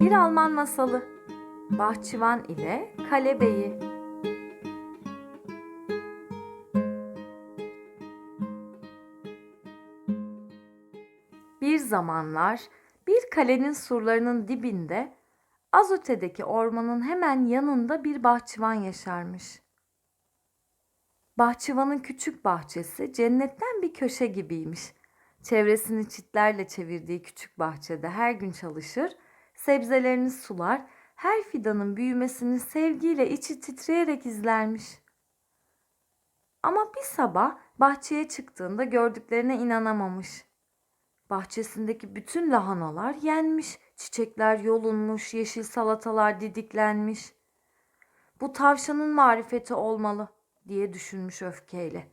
Bir Alman masalı. Bahçıvan ile Kalebeyi. Bir zamanlar bir kalenin surlarının dibinde az ötedeki ormanın hemen yanında bir bahçıvan yaşarmış. Bahçıvanın küçük bahçesi cennetten bir köşe gibiymiş. Çevresini çitlerle çevirdiği küçük bahçede her gün çalışır, sebzelerini sular, her fidanın büyümesini sevgiyle içi titreyerek izlermiş. Ama bir sabah bahçeye çıktığında gördüklerine inanamamış. Bahçesindeki bütün lahanalar yenmiş, çiçekler yolunmuş, yeşil salatalar didiklenmiş. Bu tavşanın marifeti olmalı diye düşünmüş öfkeyle.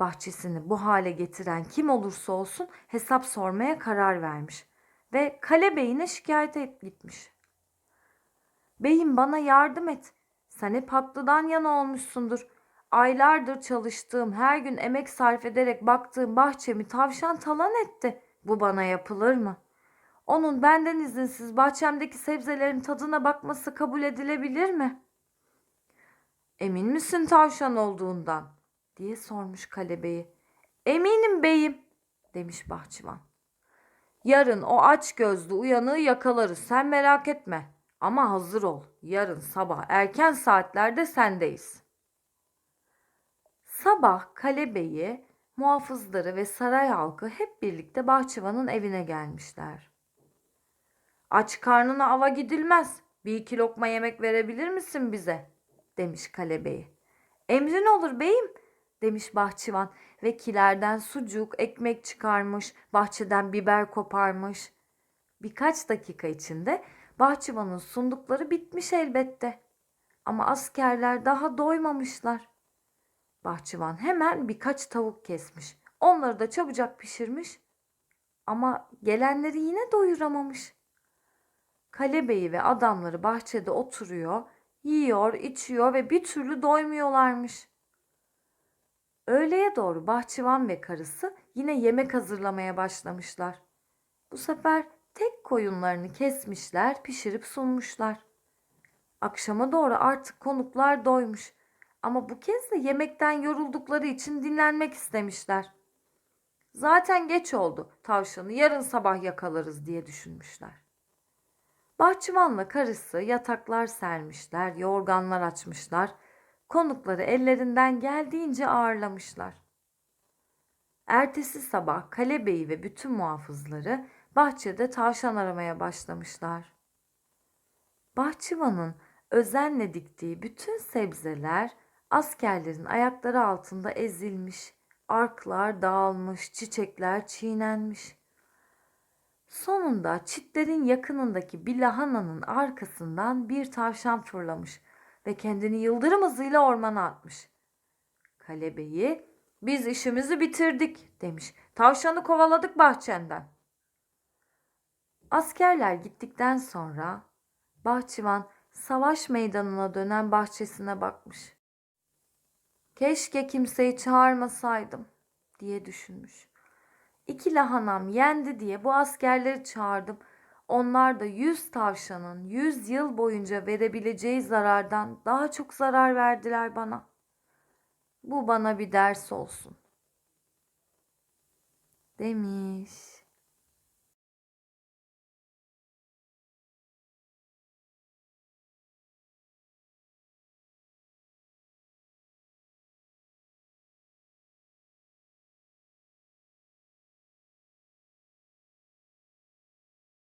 Bahçesini bu hale getiren kim olursa olsun hesap sormaya karar vermiş ve kale beyine şikayet et gitmiş. Beyim bana yardım et. Sen hep haklıdan yana olmuşsundur. Aylardır çalıştığım, her gün emek sarf ederek baktığım bahçemi tavşan talan etti. Bu bana yapılır mı? Onun benden izinsiz bahçemdeki sebzelerin tadına bakması kabul edilebilir mi? Emin misin tavşan olduğundan? diye sormuş kalebeyi. Eminim beyim demiş bahçıvan. Yarın o aç gözlü uyanığı yakalarız sen merak etme. Ama hazır ol. Yarın sabah erken saatlerde sendeyiz. Sabah kalebeyi, muhafızları ve saray halkı hep birlikte bahçıvanın evine gelmişler. Aç karnına ava gidilmez. Bir iki lokma yemek verebilir misin bize? demiş kalebeyi. Emrin olur beyim demiş bahçıvan ve kilerden sucuk, ekmek çıkarmış, bahçeden biber koparmış. Birkaç dakika içinde bahçıvanın sundukları bitmiş elbette. Ama askerler daha doymamışlar. Bahçıvan hemen birkaç tavuk kesmiş. Onları da çabucak pişirmiş. Ama gelenleri yine doyuramamış. Kalebeyi ve adamları bahçede oturuyor, yiyor, içiyor ve bir türlü doymuyorlarmış. Öğleye doğru bahçıvan ve karısı yine yemek hazırlamaya başlamışlar. Bu sefer tek koyunlarını kesmişler, pişirip sunmuşlar. Akşama doğru artık konuklar doymuş. Ama bu kez de yemekten yoruldukları için dinlenmek istemişler. Zaten geç oldu. Tavşanı yarın sabah yakalarız diye düşünmüşler. Bahçıvanla karısı yataklar sermişler, yorganlar açmışlar. Konukları ellerinden geldiğince ağırlamışlar. Ertesi sabah kalebeyi ve bütün muhafızları bahçede tavşan aramaya başlamışlar. Bahçıvanın özenle diktiği bütün sebzeler askerlerin ayakları altında ezilmiş, arklar dağılmış, çiçekler çiğnenmiş. Sonunda çitlerin yakınındaki bir lahananın arkasından bir tavşan fırlamış ve kendini yıldırım hızıyla ormana atmış. Kalebeyi biz işimizi bitirdik demiş. Tavşanı kovaladık bahçenden. Askerler gittikten sonra bahçıvan savaş meydanına dönen bahçesine bakmış. Keşke kimseyi çağırmasaydım diye düşünmüş. İki lahanam yendi diye bu askerleri çağırdım. Onlar da yüz tavşanın yüz yıl boyunca verebileceği zarardan daha çok zarar verdiler bana. Bu bana bir ders olsun. Demiş.